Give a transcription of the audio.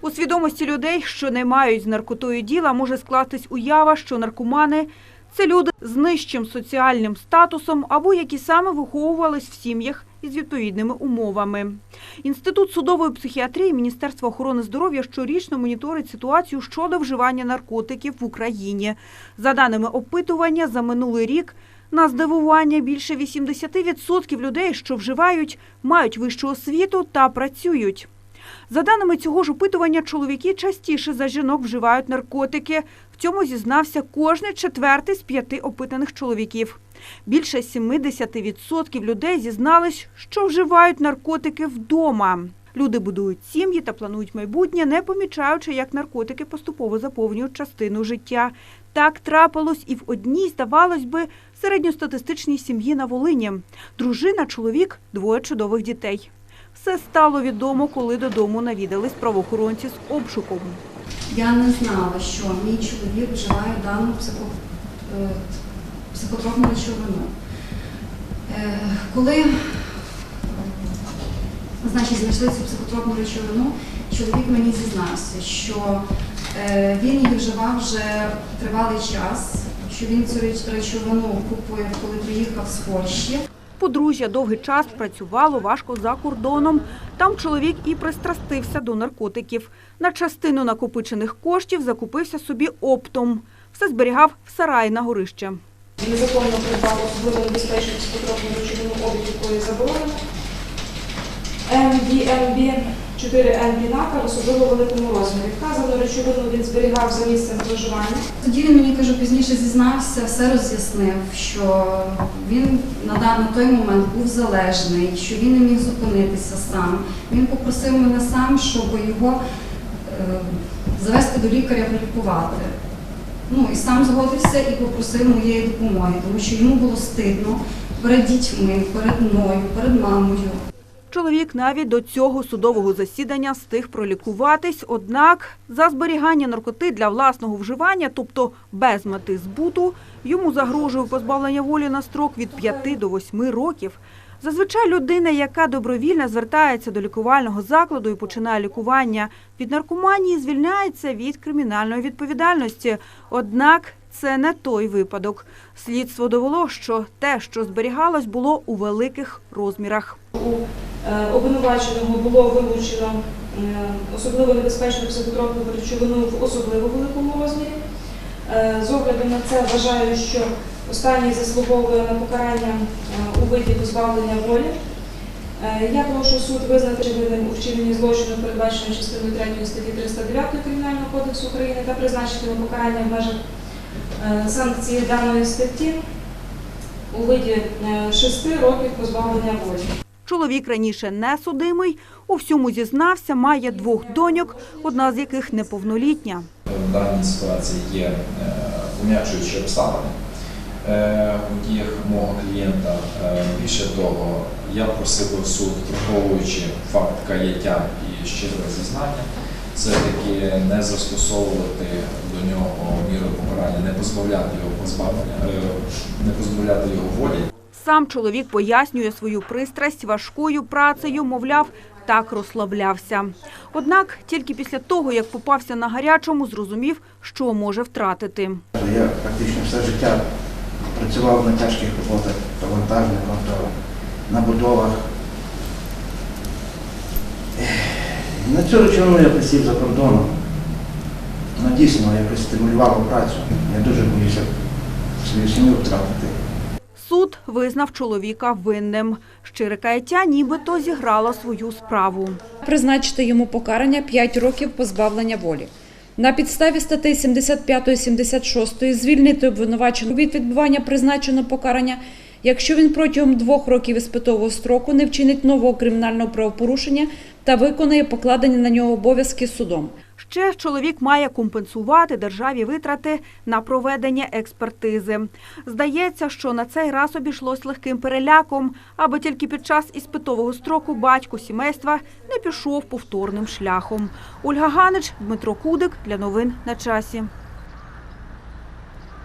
У свідомості людей, що не мають з наркотою діла, може скластись уява, що наркомани це люди з нижчим соціальним статусом або які саме виховувались в сім'ях із відповідними умовами. Інститут судової психіатрії Міністерства охорони здоров'я щорічно моніторить ситуацію щодо вживання наркотиків в Україні. За даними опитування, за минулий рік на здивування більше 80% людей, що вживають, мають вищу освіту та працюють. За даними цього ж опитування, чоловіки частіше за жінок вживають наркотики. В цьому зізнався кожний четвертий з п'яти опитаних чоловіків. Більше 70% людей зізнались, що вживають наркотики вдома. Люди будують сім'ї та планують майбутнє, не помічаючи, як наркотики поступово заповнюють частину життя. Так трапилось і в одній, здавалось би, середньостатистичній сім'ї на Волині. Дружина, чоловік, двоє чудових дітей. Все стало відомо, коли додому навідались правоохоронці з обшуком. Я не знала, що мій чоловік вживає дану е, психотропну речовину. Е, Коли значить, знайшли цю психотропну речовину, чоловік мені зізнався, що е, він її вживав вже тривалий час, що він цю речовину купує, коли приїхав з Польщі. Подружжя довгий час працювало важко за кордоном. Там чоловік і пристрастився до наркотиків. На частину накопичених коштів закупився собі оптом. Все зберігав в сараї на горище. Незаконно придбав особливо небезпечну психотропну речовину обіг якої заборонено. MDMB 4 NB в особливо великому розмірі. Вказану речовину він зберігав за місцем проживання. Тоді він мені кажу, пізніше зізнався, все роз'яснив, що він на дан- на той момент був залежний, що він не міг зупинитися сам. Він попросив мене сам, щоб його е, завести до лікаря пролікувати. Ну і сам згодився і попросив моєї допомоги, тому що йому було стидно перед дітьми, перед мною, перед мамою. Чоловік навіть до цього судового засідання встиг пролікуватись, однак за зберігання наркоти для власного вживання, тобто без мети збуту, йому загрожує позбавлення волі на строк від 5 до 8 років. Зазвичай людина, яка добровільно звертається до лікувального закладу і починає лікування від наркоманії, звільняється від кримінальної відповідальності. Однак це не той випадок. Слідство довело, що те, що зберігалось, було у великих розмірах. Е, обвинуваченого було вилучено е, особливо небезпечну психотропну речовину в особливо великому розмірі. Е, З огляду на це вважаю, що останній заслуговує на покарання у виді позбавлення волі. Я прошу суд визнати винним у вчиненні злочину, передбаченого частиною 3 статті 309 Кримінального кодексу України та призначити йому покарання в межах санкції даної статті у виді 6 років позбавлення волі. Чоловік раніше не судимий, у всьому зізнався, має двох доньок, одна з яких неповнолітня. В даній ситуації є е, пом'якшуючі обставини е, у діях мого клієнта. Е, Більше того, я просив суд, враховуючи факт каяття і щирого зізнання, все-таки не застосовувати до нього міру покарання, не позбавляти його позбавлення, е, не позбавляти його волі. Сам чоловік пояснює свою пристрасть важкою працею, мовляв, так розслаблявся. Однак тільки після того, як попався на гарячому, зрозумів, що може втратити. Я практично все життя працював на тяжких роботах, то вантажником, то на будовах. На цю речовину я присів за кордоном. Дійсно якось стимулювала працю. Я дуже боюся свою сім'ю втратити. Суд визнав чоловіка винним. Щире каяття нібито зіграло свою справу. призначити йому покарання 5 років позбавлення волі. На підставі статей 75-76 звільнити обвинуваченого від відбування призначеного покарання, якщо він протягом двох років іспитового строку не вчинить нового кримінального правопорушення та виконає покладені на нього обов'язки судом. Ще чоловік має компенсувати державі витрати на проведення експертизи. Здається, що на цей раз обійшлось легким переляком, аби тільки під час іспитового строку батько сімейства не пішов повторним шляхом. Ольга Ганич, Дмитро Кудик для новин на часі.